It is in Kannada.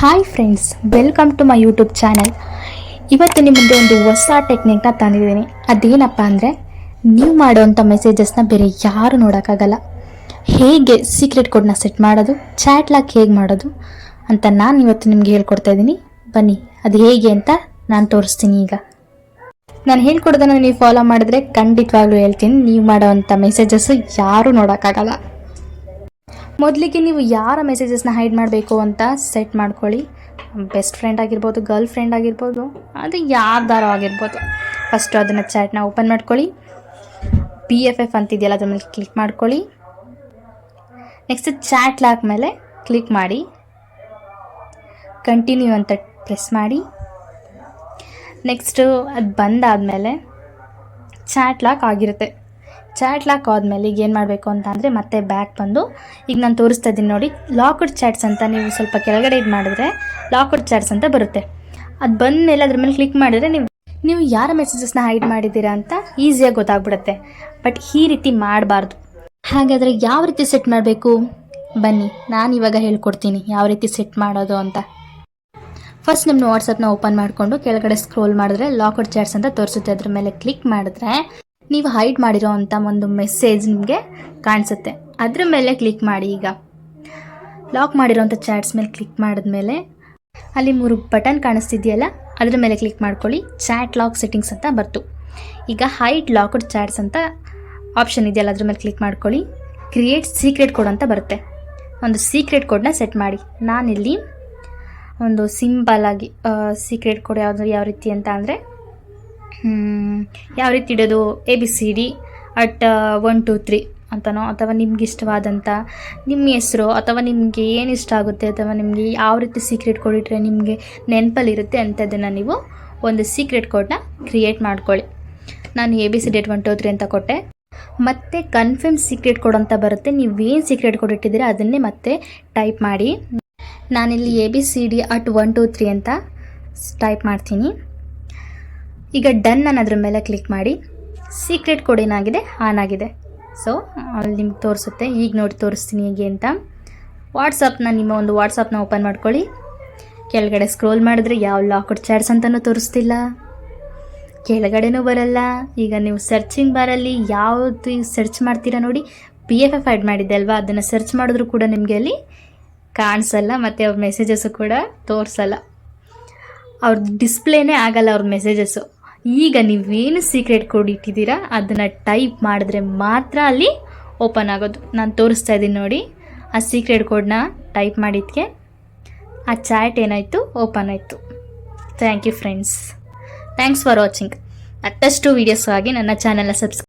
Hi friends welcome to my YouTube channel ಇವತ್ತು ನಿಮ್ಮ ಮುಂದೆ ಒಂದು ಹೊಸ ಟೆಕ್ನಿಕ್ನ ತಂದಿದ್ದೀನಿ. ಅದೇನಪ್ಪ ಅಂದರೆ, ನೀವು ಮಾಡುವಂಥ ಮೆಸೇಜಸ್ನ ಬೇರೆ ಯಾರು ನೋಡೋಕ್ಕಾಗಲ್ಲ. ಹೇಗೆ ಸೀಕ್ರೆಟ್ ಕೋಡ್ನ ಸೆಟ್ ಮಾಡೋದು ಚಾಟ್ ಲಾಕ್ ಹೇಗೆ ಮಾಡೋದು ಅಂತ ನಾನು ಇವತ್ತು ನಿಮಗೆ ಹೇಳ್ಕೊಡ್ತಾ ಇದ್ದೀನಿ. ಬನ್ನಿ, ಅದು ಹೇಗೆ ಅಂತ ನಾನು ತೋರಿಸ್ತೀನಿ ಈಗ. ನಾನು ಹೇಳ್ಕೊಡೋದನ್ನು ನೀವು ಫಾಲೋ ಮಾಡಿದ್ರೆ ಖಂಡಿತವಾಗ್ಲೂ ಹೇಳ್ತೀನಿ. ನೀವು ಮಾಡೋವಂಥ ಮೆಸೇಜಸ್ಸು ಯಾರೂ ನೋಡೋಕ್ಕಾಗಲ್ಲ. ಮೊದಲಿಗೆ ನೀವು ಯಾರ ಮೆಸೇಜಸ್ನ ಹೈಡ್ ಮಾಡಬೇಕು ಅಂತ ಸೆಟ್ ಮಾಡ್ಕೊಳ್ಳಿ. ಬೆಸ್ಟ್ ಫ್ರೆಂಡ್ ಆಗಿರ್ಬೋದು ಗರ್ಲ್ ಫ್ರೆಂಡ್ ಆಗಿರ್ಬೋದು, ಅದು ಯಾರ್ದಾರೋ ಆಗಿರ್ಬೋದು. ಫಸ್ಟು ಅದನ್ನು ಚಾಟ್ನ ಓಪನ್ ಮಾಡ್ಕೊಳ್ಳಿ. ಪಿ ಎಫ್ ಎಫ್ ಅಂತಿದೆಯಲ್ಲ, ಅದ್ರ ಮೇಲೆ ಕ್ಲಿಕ್ ಮಾಡ್ಕೊಳ್ಳಿ. ನೆಕ್ಸ್ಟ್ ಚಾಟ್ ಲಾಕ್ ಮೇಲೆ ಕ್ಲಿಕ್ ಮಾಡಿ. ಕಂಟಿನ್ಯೂ ಅಂತ ಪ್ರೆಸ್ ಮಾಡಿ. ನೆಕ್ಸ್ಟು ಅದು ಬಂದಾದಮೇಲೆ ಚಾಟ್ ಲಾಕ್ ಆಗಿರುತ್ತೆ. ಚಾಟ್ ಲಾಕ್ ಆದಮೇಲೆ ಈಗ ಏನು ಮಾಡಬೇಕು ಅಂತ ಅಂದರೆ ಮತ್ತೆ ಬ್ಯಾಕ್ ಬಂದು ಈಗ ನಾನು ತೋರಿಸ್ತಾ ಇದ್ದೀನಿ ನೋಡಿ. ಲಾಕ್ಡ್ ಚಾಟ್ಸ್ ಅಂತ ನೀವು ಸ್ವಲ್ಪ ಕೆಳಗಡೆ ಇದು ಮಾಡಿದ್ರೆ ಲಾಕ್ಡ್ ಚಾಟ್ಸ್ ಅಂತ ಬರುತ್ತೆ. ಅದು ಬಂದ ಮೇಲೆ ಅದ್ರ ಮೇಲೆ ಕ್ಲಿಕ್ ಮಾಡಿದ್ರೆ ನೀವು ನೀವು ಯಾರ ಮೆಸೇಜಸ್ನ ಹೈಡ್ ಮಾಡಿದ್ದೀರಾ ಅಂತ ಈಸಿಯಾಗಿ ಗೊತ್ತಾಗ್ಬಿಡುತ್ತೆ. ಬಟ್ ಈ ರೀತಿ ಮಾಡಬಾರ್ದು. ಹಾಗಾದರೆ ಯಾವ ರೀತಿ ಸೆಟ್ ಮಾಡಬೇಕು? ಬನ್ನಿ, ನಾನು ಇವಾಗ ಹೇಳ್ಕೊಡ್ತೀನಿ ಯಾವ ರೀತಿ ಸೆಟ್ ಮಾಡೋದು ಅಂತ. ಫಸ್ಟ್ ನಿಮ್ಮ ವಾಟ್ಸಪ್ನ ಓಪನ್ ಮಾಡಿಕೊಂಡು ಕೆಳಗಡೆ ಸ್ಕ್ರೋಲ್ ಮಾಡಿದ್ರೆ ಲಾಕ್ಡ್ ಚಾಟ್ಸ್ ಅಂತ ತೋರಿಸುತ್ತೆ. ಅದ್ರ ಮೇಲೆ ಕ್ಲಿಕ್ ಮಾಡಿದ್ರೆ ನೀವು ಹೈಡ್ ಮಾಡಿರೋ ಅಂಥ ಒಂದು ಮೆಸೇಜ್ ನಿಮಗೆ ಕಾಣಿಸುತ್ತೆ. ಅದ್ರ ಮೇಲೆ ಕ್ಲಿಕ್ ಮಾಡಿ ಈಗ. ಲಾಕ್ ಮಾಡಿರೋಂಥ ಚಾಟ್ಸ್ ಮೇಲೆ ಕ್ಲಿಕ್ ಮಾಡಿದ್ಮೇಲೆ ಅಲ್ಲಿ ಮೂರು ಬಟನ್ ಕಾಣಿಸ್ತಿದೆಯಲ್ಲ, ಅದ್ರ ಮೇಲೆ ಕ್ಲಿಕ್ ಮಾಡ್ಕೊಳ್ಳಿ. ಚಾಟ್ ಲಾಕ್ ಸೆಟ್ಟಿಂಗ್ಸ್ ಅಂತ ಬರ್ತು. ಈಗ ಹೈಡ್ ಲಾಕ್ಡ್ ಚಾಟ್ಸ್ ಅಂತ ಆಪ್ಷನ್ ಇದೆಯಲ್ಲ, ಅದ್ರ ಮೇಲೆ ಕ್ಲಿಕ್ ಮಾಡ್ಕೊಳ್ಳಿ. ಕ್ರಿಯೇಟ್ ಸೀಕ್ರೆಟ್ ಕೋಡ್ ಅಂತ ಬರುತ್ತೆ. ಒಂದು ಸೀಕ್ರೆಟ್ ಕೋಡ್ನ ಸೆಟ್ ಮಾಡಿ. ನಾನಿಲ್ಲಿ ಒಂದು ಸಿಂಪಲ್ ಆಗಿ ಸೀಕ್ರೆಟ್ ಕೋಡ್ ಯಾವುದು, ಯಾವ ರೀತಿ ಅಂತ ಅಂದರೆ ಯಾವ ರೀತಿ ಇಡೋದು? A B C D at one two three ಅಂತನೋ? ಅಥವಾ ನಿಮ್ಗೆ ಇಷ್ಟವಾದಂಥ ನಿಮ್ಮ ಹೆಸರು? ಅಥವಾ ನಿಮಗೆ ಏನು ಇಷ್ಟ ಆಗುತ್ತೆ? ಅಥವಾ ನಿಮಗೆ ಯಾವ ರೀತಿ ಸೀಕ್ರೆಟ್ ಕೋಡ್ ಇಟ್ಟರೆ ನಿಮಗೆ ನೆನಪಲ್ಲಿರುತ್ತೆ ಅಂಥದ್ದನ್ನು ನೀವು ಒಂದು ಸೀಕ್ರೆಟ್ ಕೋಡ್ನ ಕ್ರಿಯೇಟ್ ಮಾಡ್ಕೊಳ್ಳಿ. ನಾನು A B C date one two three ಅಂತ ಕೊಟ್ಟೆ. ಮತ್ತೆ ಕನ್ಫರ್ಮ್ ಸೀಕ್ರೆಟ್ ಕೋಡ್ ಅಂತ ಬರುತ್ತೆ. ನೀವೇನು ಸೀಕ್ರೆಟ್ ಕೋಡ್ ಇಟ್ಟಿದ್ದೀರಾ ಅದನ್ನೇ ಮತ್ತೆ ಟೈಪ್ ಮಾಡಿ. ನಾನಿಲ್ಲಿ A B C D at one two three ಅಂತ ಟೈಪ್ ಮಾಡ್ತೀನಿ. ಈಗ ಡನ್ ಅನ್ನೋದ್ರ ಮೇಲೆ ಕ್ಲಿಕ್ ಮಾಡಿ. ಸೀಕ್ರೆಟ್ ಕೋಡ್ ಏನಾಗಿದೆ? ಆನ್ ಆಗಿದೆ. ಸೊ ಅಲ್ಲಿ ನಿಮ್ಗೆ ತೋರಿಸುತ್ತೆ. ಈಗ ನೋಡಿ ತೋರಿಸ್ತೀನಿ ಹೇಗೆ ಅಂತ. ವಾಟ್ಸಪ್ನ ನಿಮ್ಮ ಒಂದು ವಾಟ್ಸಪ್ನ ಓಪನ್ ಮಾಡ್ಕೊಳ್ಳಿ. ಕೆಳಗಡೆ ಸ್ಕ್ರೋಲ್ ಮಾಡಿದ್ರೆ ಯಾವ ಲಾಕ್ಡ್ ಚಾಟ್ಸ್ ಅಂತಲೂ ತೋರಿಸ್ತಿಲ್ಲ. ಕೆಳಗಡೆನೂ ಬರಲ್ಲ. ಈಗ ನೀವು ಸರ್ಚಿಂಗ್ ಬಾರಲ್ಲಿ ಯಾವುದು ಸರ್ಚ್ ಮಾಡ್ತೀರಾ ನೋಡಿ ಪಿ ಎಫ್ ಎಫ್ ಆ್ಯಡ್ ಮಾಡಿದ್ದೆ ಅಲ್ವಾ? ಅದನ್ನು ಸರ್ಚ್ ಮಾಡಿದ್ರು ಕೂಡ ನಿಮಗೆ ಅಲ್ಲಿ ಕಾಣಿಸಲ್ಲ, ಮತ್ತು ಅವ್ರ ಮೆಸೇಜಸ್ಸು ಕೂಡ ತೋರಿಸಲ್ಲ. ಅವ್ರದ್ದು ಡಿಸ್ಪ್ಲೇನೇ ಆಗಲ್ಲ ಅವ್ರ ಮೆಸೇಜಸ್ಸು ಈಗ ನೀವೇನು ಸೀಕ್ರೆಟ್ ಕೋಡ್ ಇಟ್ಟಿದ್ದೀರಾ? ಅದನ್ನು ಟೈಪ್ ಮಾಡಿದ್ರೆ ಮಾತ್ರ ಅಲ್ಲಿ ಓಪನ್ ಆಗೋದು. ನಾನು ತೋರಿಸ್ತಾ ಇದ್ದೀನಿ ನೋಡಿ. ಆ ಸೀಕ್ರೆಟ್ ಕೋಡ್ನ ಟೈಪ್ ಮಾಡಿದ್ದಕ್ಕೆ ಆ ಚಾಟ್ ಏನಾಯಿತು? ಓಪನ್ ಆಯಿತು. Thank you friends thanks for watching ಅಟ್ಟಷ್ಟು ವೀಡಿಯೋಸ್ಗಾಗಿ ನನ್ನ ಚಾನಲ್ನ ಸಬ್ಸ್ಕ್ರೈಬ್